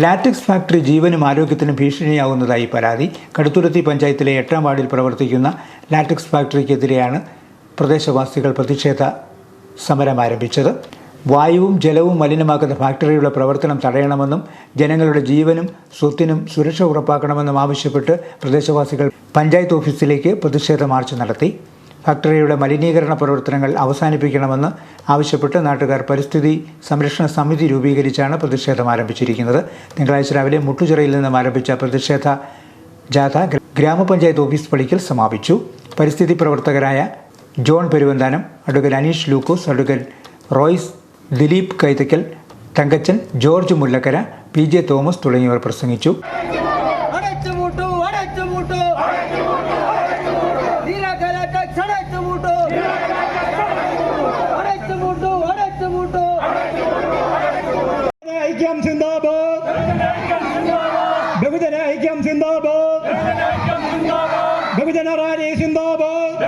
Latex factory ജീവനും ആരോഗ്യത്തിനും ഭീഷണിയാവുന്നതായി പരാതി. കടുത്തുരുത്തി പഞ്ചായത്തിലെ എട്ടാം വാർഡിൽ പ്രവർത്തിക്കുന്ന ലാറ്റക്സ് ഫാക്ടറിക്കെതിരെയാണ് പ്രദേശവാസികൾ പ്രതിഷേധ സമരം ആരംഭിച്ചത്. വായുവും ജലവും മലിനമാക്കുന്ന ഫാക്ടറിയുടെ പ്രവർത്തനം തടയണമെന്നും ജനങ്ങളുടെ ജീവനും സ്വത്തിനും സുരക്ഷ ഉറപ്പാക്കണമെന്നും ആവശ്യപ്പെട്ട് പ്രദേശവാസികൾ പഞ്ചായത്ത് ഓഫീസിലേക്ക് പ്രതിഷേധ മാർച്ച് നടത്തി. ഫാക്ടറിയുടെ മലിനീകരണ പ്രവർത്തനങ്ങൾ അവസാനിപ്പിക്കണമെന്ന് ആവശ്യപ്പെട്ട് നാട്ടുകാർ പരിസ്ഥിതി സംരക്ഷണ സമിതി രൂപീകരിച്ചാണ് പ്രതിഷേധം ആരംഭിച്ചിരിക്കുന്നത്. തിങ്കളാഴ്ച രാവിലെ മുട്ടുചിറയിൽ നിന്നും ആരംഭിച്ച പ്രതിഷേധ ജാഥ ഗ്രാമപഞ്ചായത്ത് ഓഫീസ് പടിക്കൽ സമാപിച്ചു. പരിസ്ഥിതി പ്രവർത്തകരായ John Peruvanthanam advocate Aneesh Lukose advocate Royce Dileep Kaithakkal Thankachan George Mullakkara P J Thomas തുടങ്ങിയവർ പ്രസംഗിച്ചു. ഐക്യം സിന്ദാബാദ്. ബഹുജന ഐക്യം സിന്ദാബാദ്. ബഹുജന റാലി സിന്ദാബാദ്.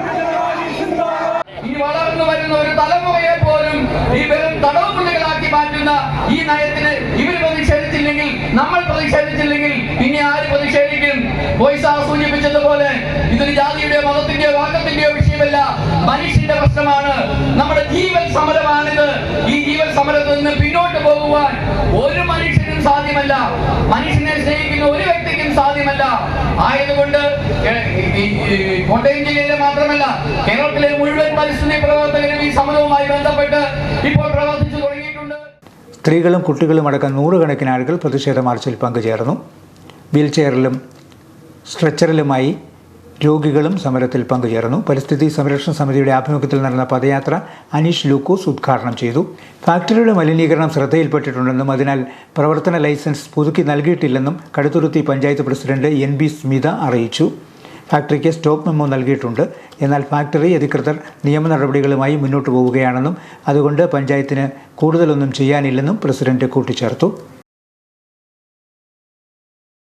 ഈ വളർന്നു വരുന്ന ഒരു തലമുറയെ പോലും ഈ വെറും തടവുപുള്ളികളാക്കി മാറ്റുന്ന ഈ നയത്തിന് ഇവർ പ്രതിഷേധിച്ചില്ലെങ്കിൽ നമ്മൾ പ്രതിഷേധിച്ചില്ലെങ്കിൽ ഇനി ആര് പ്രതിഷേധിക്കും? വോയിസ സൂചിപ്പിച്ചതുപോലെ ഇതൊരു ജാതിയുടെയോ മതത്തിന്റെയോ വാക്കത്തിന്റെയോ വിഷയമല്ല മനുഷ്യന്റെ പ്രശ്നമാണ്. കോട്ടയം ജില്ലയിലെ മാത്രമല്ല കേരളത്തിലെ മുഴുവൻ പരിസ്ഥിതി പ്രവർത്തകരും ഈ സമരവുമായി ബന്ധപ്പെട്ട് ഇപ്പോൾ പ്രവർത്തിച്ചു തുടങ്ങിയിട്ടുണ്ട്. സ്ത്രീകളും കുട്ടികളും അടക്കം നൂറുകണക്കിന് ആളുകൾ പ്രതിഷേധ മാർച്ചിൽ പങ്കുചേർന്നു. വീൽചെയറിലും സ്ട്രെച്ചറിലുമായി രോഗികളും സമരത്തിൽ പങ്കുചേർന്നു. പരിസ്ഥിതി സംരക്ഷണ സമിതിയുടെ ആഭിമുഖ്യത്തിൽ നടന്ന പദയാത്ര അനീഷ് ലൂക്കോസ് ഉദ്ഘാടനം ചെയ്തു. ഫാക്ടറിയുടെ മലിനീകരണം ശ്രദ്ധയിൽപ്പെട്ടിട്ടുണ്ടെന്നും അതിനാൽ പ്രവർത്തന ലൈസൻസ് പുതുക്കി നൽകിയിട്ടില്ലെന്നും Kaduthuruthy panchayat president N B Smitha അറിയിച്ചു. ഫാക്ടറിക്ക് സ്റ്റോപ്പ് മെമ്മോ നൽകിയിട്ടുണ്ട്. എന്നാൽ ഫാക്ടറി അധികൃതർ നിയമ നടപടികളുമായി മുന്നോട്ട് പോവുകയാണെന്നും അതുകൊണ്ട് പഞ്ചായത്തിന് കൂടുതലൊന്നും ചെയ്യാനില്ലെന്നും പ്രസിഡന്റ് കൂട്ടിച്ചേർത്തു.